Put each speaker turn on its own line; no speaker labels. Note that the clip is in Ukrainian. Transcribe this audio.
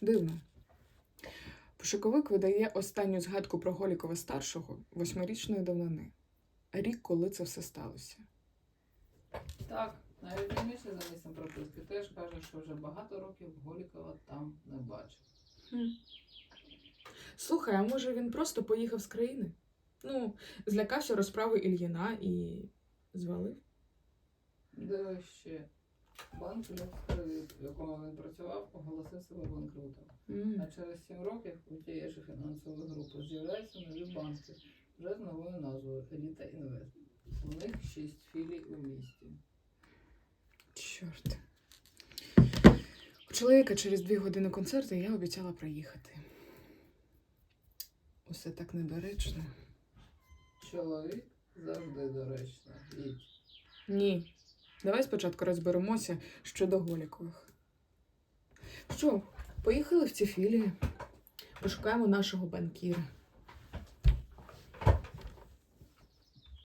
Дивно. Пошуковик видає останню згадку про Голікова старшого восьмирічної давнини. Рік, коли це все сталося.
Так, навіть раніше за місцем прописки теж каже, що вже багато років Голікова там не бачив.
Слухай, а може він просто поїхав з країни? Ну, злякався розправи Ільїна і звалив?
Де ще банк «Ляскравіт», в якому він працював, оголосив себе банкрутом.
М.
А через 7 років у тієї ж фінансової групи з'являються нові банки вже з новою назвою Еліта Інвест. У них 6 філій у місті.
Чорт. У чоловіка через дві години концерту я обіцяла приїхати. Усе так недоречно.
Чоловік завжди доречно. Їдь.
Ні. Давай спочатку розберемося щодо Голікових. Що, поїхали в ці філії, пошукаємо нашого банкіра.